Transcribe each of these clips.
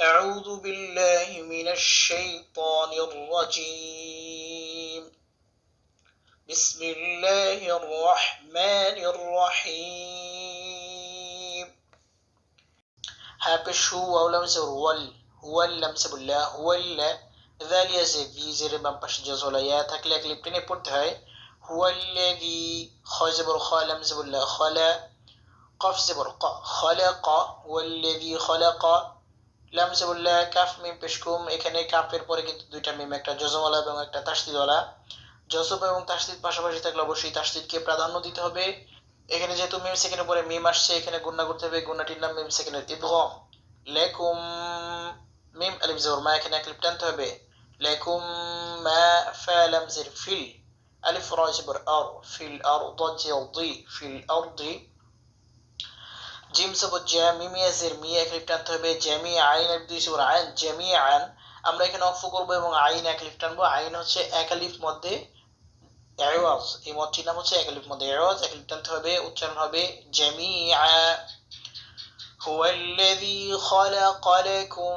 أعوذ بالله من الشيطان الرجيم. بسم الله الرحمن الرحيم. هابش هو ولم زر ول هو لم سب الله هو لا ذالي زبي زر من باش جزولا يا تكلا كليبتين بنت هاي هو الذي خزبر خالم زب الله خلا قف زبر خلق والذي خلق লাম বললে কাফ, মিম, পেশকুম, এখানে কাফের পরে কিন্তু দুইটা মিম, একটা জজমওয়ালা এবং একটা তাসদিদওয়ালা। জসব এবং তাসদিদ পাশাপাশি থাকলে অবশ্যই তাসদিদকে প্রাধান্য দিতে হবে। এখানে যেহেতু মিম, সেখানে পরে মিম আসছে, এখানে গুন্না করতে হবে গুন্নাটির নাম মিম, সেখানে ইদগম। লেকুম মিম আলিফ জোর মা এখানে ক্লিপ টানতে হবে। লেকুম মা ফালাম জির ফিল। আলিফ রয় জবর আর, ফিল আর দ ফিল আর الأرض জিম সবুজ জ্যামিমিয়া জিরমিয়া এখানে টানতে হবে জ্যামি আইন এক দুই সবর আইন জ্যামি আন আমরা এখানে অফ করবো এবং আইন এক লিফ টানবো আইন হচ্ছে এক আলিফ মধ্যে এওয়াজ এই মতটির নাম হচ্ছে এক আলিফ মধ্যে এওয়াজ এক লিফ টানতে হবে উচ্চারণ হবে জ্যামিআ هو الذي خلق لكم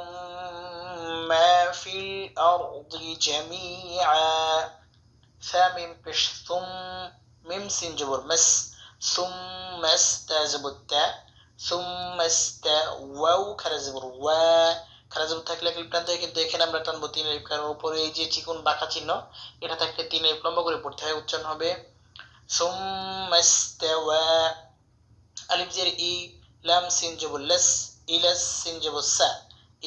ما في الأرض جميعا ثامن بش ثم ميم سين جبر مس ثم استازب التاء ওয়াও খারাজিবুর ওয়া খারাজিব থাকলে এক লিপ টানতে হয় কিন্তু এখানে আমরা টানবো তিন লিপ কারণ উপরে এই যে চিকুন বাঁকা চিহ্ন, এটা থাকলে তিন লিপ লম্বা করে পড়তে হয়, উচ্চারণ হবে। সুমস্তাওয়া আলিপ জের ই, লাম সিন জবর লেস, ইলাস সিন জবর সা,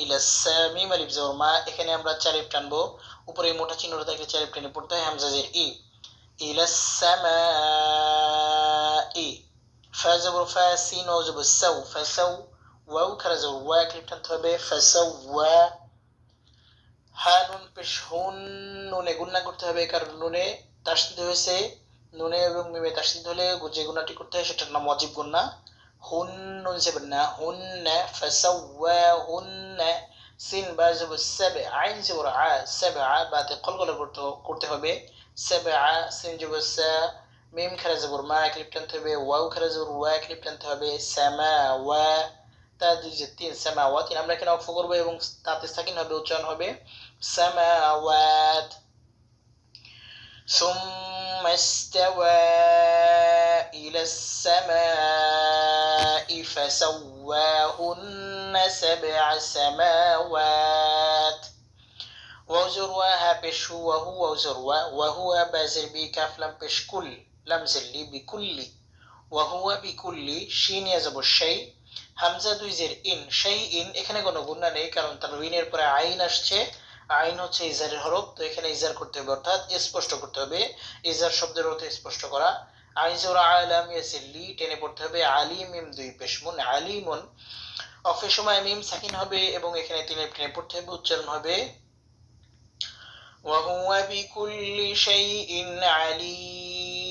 ইলাস মিম আলিফ জবর মা, এখানে আমরা চারিপ টানবো। উপরে মোটা চিহ্নটা থাকলে চারিপ টানে পড়তে হয়, হামজা জের ই। ইলাস সামা فازبر فاسين وزبر سو فسو واو كرزو وا ক্লিপ টানতে হবে ফাসাওয়া হা নুন পেশ হুন নুনে গুণনা করতে হবে কারণ নুনে তাসদিদ হয়েছে নুনে এবং মিমে তাসদিদ হলে যে গুণাটি করতে হয় সেটার নাম ওয়াজিব গুণনা হুন নুন সেবেন না হুন ফাসাওয়া হুন সিন বা জবর সাবে আইন জবর আ সাবে আ বাতে কলকলা করতে করতে হবে সাবে আ সিন জবর সা মিম খারা জবর মা ক্লিপ টানতে হবে ওয়াও খারা জবর ওয়া ক্লিপ টানতে হবে সামা ওয়া তা দুই যে তিন সামা ওয়া তিন আমরা এখানে অক্ষ করবো এবং তাতে সাকিন হবে উচ্চারণ হবে সামাওয়াত ثم استوى إلى السماء فسواهن سبع سماوات وزرواها بش هو هو وزروا وهو بازر بي كاف لم بش كل لم زلي بكل وهو بكل شين يزب الشيء হামজা দুই জের ইন সেই ইন এখানে কোনো গুণা নেই কারণ তার ঋণের পরে আইন আসছে আইন হচ্ছে ইজারের হরফ তো এখানে ইজার করতে হবে অর্থাৎ স্পষ্ট করতে হবে ইজার শব্দের অর্থ স্পষ্ট করা আইন জোরা আলাম ইয়াসিল্লি টেনে পড়তে হবে আলিম মিম দুই পেশমুন আলিমুন অফের সময় মিম সাকিন হবে এবং এখানে টেনে টেনে পড়তে হবে উচ্চারণ হবে وهو بكل شيء عليم